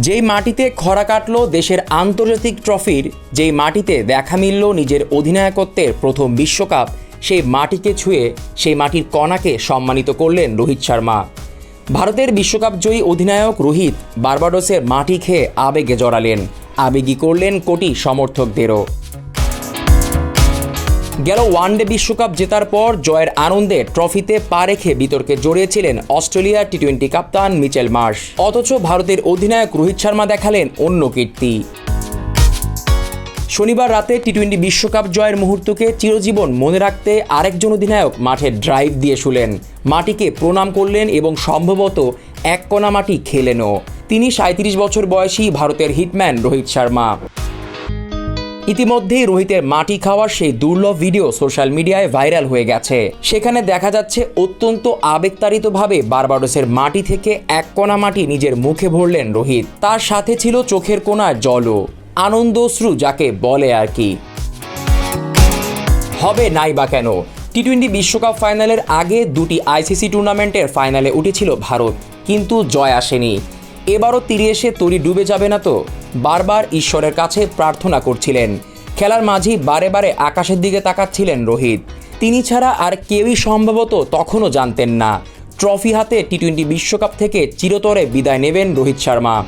যেই মাটিতে খরা কাটল, দেশের আন্তর্জাতিক ট্রফির যেই মাটিতে দেখা মিলল নিজের অধিনায়কত্বের প্রথম বিশ্বকাপ, সেই মাটিকে ছুঁয়ে সেই মাটির কণাকে সম্মানিত করলেন রোহিত শর্মা। ভারতের বিশ্বকাপ জয়ী অধিনায়ক রোহিত বার্বাডোসের মাটি খেয়ে আবেগে জড়ালেন। আবেগী করলেন কোটি সমর্থকদেরও। গেল ওয়ানডে বিশ্বকাপ জেতার পর জয়ের আনন্দে ট্রফিতে পা রেখে বিতর্কে জড়িয়েছিলেন অস্ট্রেলিয়ার টি টোয়েন্টি কাপ্তান মিচেল মার্শ। অথচ ভারতের অধিনায়ক রোহিত শর্মা দেখালেন অন্য কীর্তি। শনিবার রাতে টি টোয়েন্টি বিশ্বকাপ জয়ের মুহূর্তকে চিরজীবন মনে রাখতে আরেকজন অধিনায়ক মাঠে ড্রাইভ দিয়ে শুলেন। মাটিকে প্রণাম করলেন এবং সম্ভবত এক কণা মাটি খেলেনও। তিনি সাঁত্রিশ বছর বয়সী ভারতের হিটম্যান রোহিত শর্মা। ইতিমধ্যেই রোহিতের মাটি খাওয়ার সেই দুর্লভ ভিডিও সোশ্যাল মিডিয়ায় ভাইরাল হয়ে গেছে। সেখানে দেখা যাচ্ছে অত্যন্ত আবেগতাড়িতভাবে বারবাডোসের মাটি থেকে এক কণা মাটি নিজের মুখে ভরলেন রোহিত। তার সাথে ছিল চোখের কোনায় জলও। আনন্দশ্রু যাকে বলে আর কি। হবে নাই বা কেন? টি টোয়েন্টি বিশ্বকাপ ফাইনালের আগে দুটি আইসিসি টুর্নামেন্টের ফাইনালে উঠেছিল ভারত, কিন্তু জয় আসেনি। এবারও তীরে এসে তরি ডুবে যাবে না তো? বারবার ঈশ্বরের কাছে প্রার্থনা করছিলেন। খেলার মাঝেই বারে বারে আকাশের দিকে তাকাচ্ছিলেন রোহিত। তিনি ছাড়া আর কেউই সম্ভবত তখনও জানতেন না। ট্রফি হাতে টি টোয়েন্টি বিশ্বকাপ থেকে চিরতরে বিদায় নেবেন রোহিত শর্মা।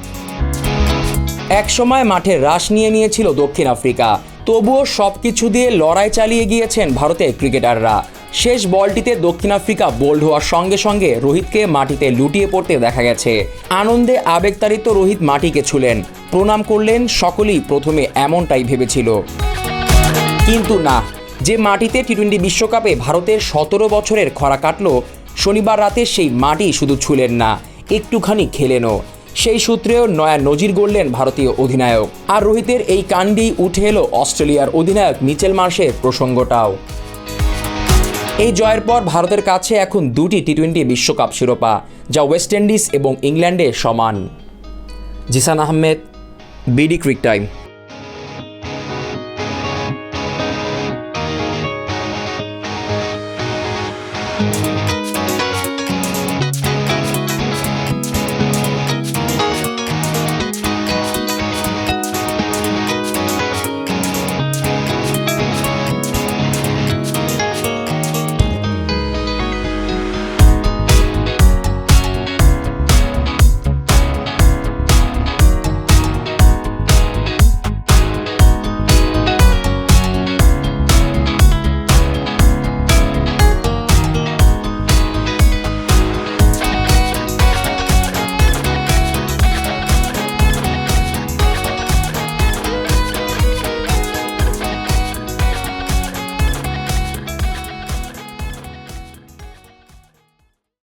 একসময় মাঠে রাশ নিয়ে নিয়েছিল দক্ষিণ আফ্রিকা। তবুও সব কিছু দিয়ে লড়াই চালিয়ে গিয়েছেন ভারতের ক্রিকেটাররা। শেষ বলটিতে দক্ষিণ আফ্রিকা বোল্ড হওয়ার সঙ্গে সঙ্গে রোহিতকে মাটিতে লুটিয়ে পড়তে দেখা গেছে। আনন্দে আবেগতাড়িত রোহিত মাটিকে ছুলেন। প্রণাম করলেন সকলেই প্রথমে এমনটাই ভেবেছিল। কিন্তু না, যে মাটিতে টি টোয়েন্টি বিশ্বকাপে ভারতের সতেরো বছরের খরা কাটলো, শনিবার রাতে সেই মাটি শুধু ছুলেন না, একটুখানি খেলেনও। সেই সূত্রেও নয়া নজির গড়লেন ভারতীয় অধিনায়ক। আর রোহিতের এই কাণ্ডেই উঠে এলো অস্ট্রেলিয়ার অধিনায়ক মিচেল মার্শের প্রসঙ্গটাও। এই জয়ের পর ভারতের কাছে এখন দুটি টি টোয়েন্টি বিশ্বকাপ শিরোপা, যা ওয়েস্ট ইন্ডিজ এবং ইংল্যান্ডে সমান। Zishan Ahmed BD cric time